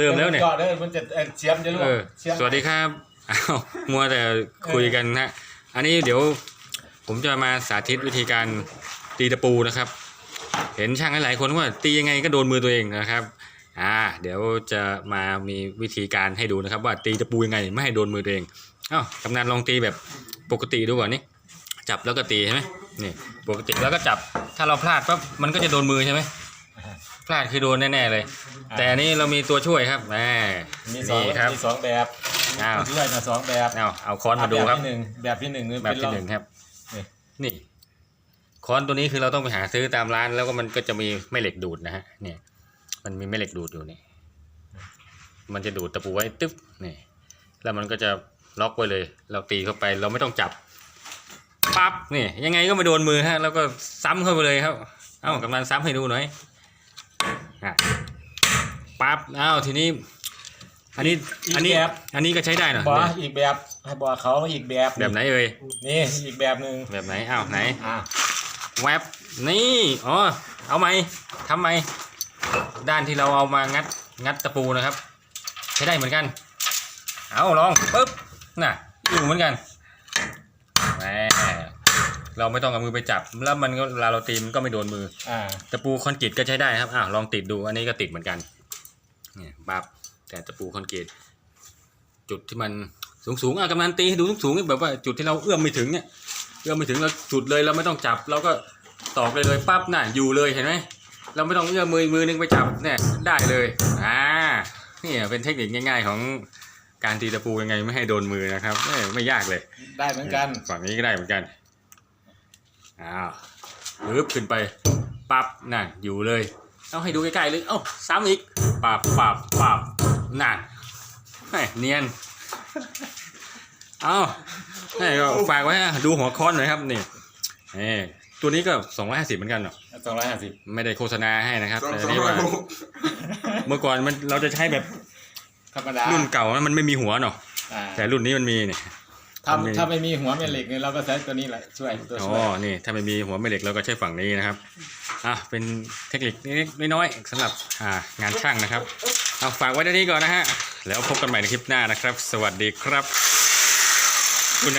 เริ่มแล้วเนี่ยจอดเลยมันจะเอ่อเชียมจะรู้เออเชียมสวัสดีครับอ้าวมัวแต่คุยกันนะอันนี้เดี๋ยวผมจะมาสาธิตวิธีการตีตะปูนะครับ เห็นช่างหลายๆคนว่าตียังไงก็โดนมือตัวเองนะครับ อ่า เดี๋ยวจะมามีวิธีการให้ดูนะครับ ว่าตีตะปูยังไงไม่ให้โดนมือตัวเองอ้าวกำนันลองตีแบบปกติดูก่อนนี่จับแล้วก็ตีใช่ไหมนี่ปกติแล้วก็จับถ้าเราพลาดปั๊บมันก็จะโดนมือใช่ไหมพลาดคือโดนแน่ๆเลย แต่อันนี้เรามีตัวช่วยครับแหมมีสองนี่ครับ มีสองแบบอ้าวเลื่อยมาสองแบบเอาเอาค้อนมาดูครับแบบที่หนึ่งแบบที่หนึ่งคือแบบที่เป็หนึ่งครับ นี่นี่ค้อนตัวนี้คือเราต้องไปหาซื้อตามร้าน แล้วก็มันก็จะมีแม่เหล็กดูดนะฮะเนี่ย มันมีแม่เหล็กดูดอยู่นี่มันจะดูดตะปูไว้ตึ๊บนี่แล้วมันก็จะล็อกไว้เลย เราตีเข้าไปเราไม่ต้องจับปั๊บนี่ยังไงก็ไม่โดนมือฮะ แล้วก็ซ้ำเข้าไปเลยครับ เอ้ากำลังซ้ำให้ดูหน่อยอะ ปั๊บเอ้าทีนี้ อันนี้อันนี้อันนี้ก็ใช้ได้เหรอบอเนี่ยอีกแบบให้บอกเขาอีกแบบแบบไหนเอ่ยนี่อีกแบบหนึ่งแบบไหนอ้าวไหนอ่าแวบนี่อ๋อเอาไหมทำไหมด้านที่เราเอามางัดงัดตะปูนะครับ ใช้ได้เหมือนกัน เอาลองปึ๊บน่ะอยู่เหมือนกันแหมเราไม่ต้องเอามือไปจับ แล้วมันก็เวลาเราตีมันก็ไม่โดนมือ อ่าตะปูคอนกรีตก็ใช้ได้ครับอ่าลองติดดู อันนี้ก็ติดเหมือนกัน เนี่ยปั๊บแต่ตะปูคอนกรีตจุดที่มันสูงสูงๆอะกำนันตีให้ดูสูงสูงๆแบบว่าจุดที่เราเอื้อมไม่ถึงเนี่ยเอื้อมไม่ถึงเราจุดเลยเราไม่ต้องจับเราก็ตอกเลยเลยปั๊บน่ะอยู่เลยเห็นไหมเราไม่ต้องเอื้อมมือมือนึงไปจับเนี่ยได้เลยอ่านี่เป็นเทคนิคง่ายๆของการตีตะปูยังไงไม่ให้โดนมือนะครับเอ้ยไม่ยากเลย ได้เหมือนกันฝั่งนี้ก็ได้เหมือนกันอ้าวปึ๊บขึ้นไปปั๊บนั่นอยู่เลยเอาให้ดูใกล้ๆเลยเอ้าซ้ำอีก ปับปับปับนั่นแหม่เนียน เอาให้ก็ฝากไว้ฮะดูหัวค้อนหน่อยครับนี่เอ้ตัวนี้ก็สองร้อยห้าสิบเหมือนกันเนาะสองร้อยห้าสิบไม่ได้โฆษณาให้นะครับสองแต่สองนี่ร้อยว่าหกเมื่อก่อนมันเราจะใช้แบบธรรมดารุ่นเก่านะมันไม่มีหัวเนาะอ่าแต่รุ่นนี้มันมีเนี่ย ถ้ามันมีถ้าไม่มีหัวแม่เหล็กเนี่ยเราก็ใช้ตัวนี้แหละช่วยตัวอ๋อช่วยนี่ ถ้าไม่มีหัวแม่เหล็กเราก็ใช้ฝั่งนี้นะครับ อะ เป็นเทคนิคเล็กๆน้อยๆสำหรับอ่างานช่างนะครับ เอาฝากไว้เท่านี้ก่อนนะฮะ แล้วพบกันใหม่ในคลิปหน้านะครับ สวัสดีครับ คุณนะ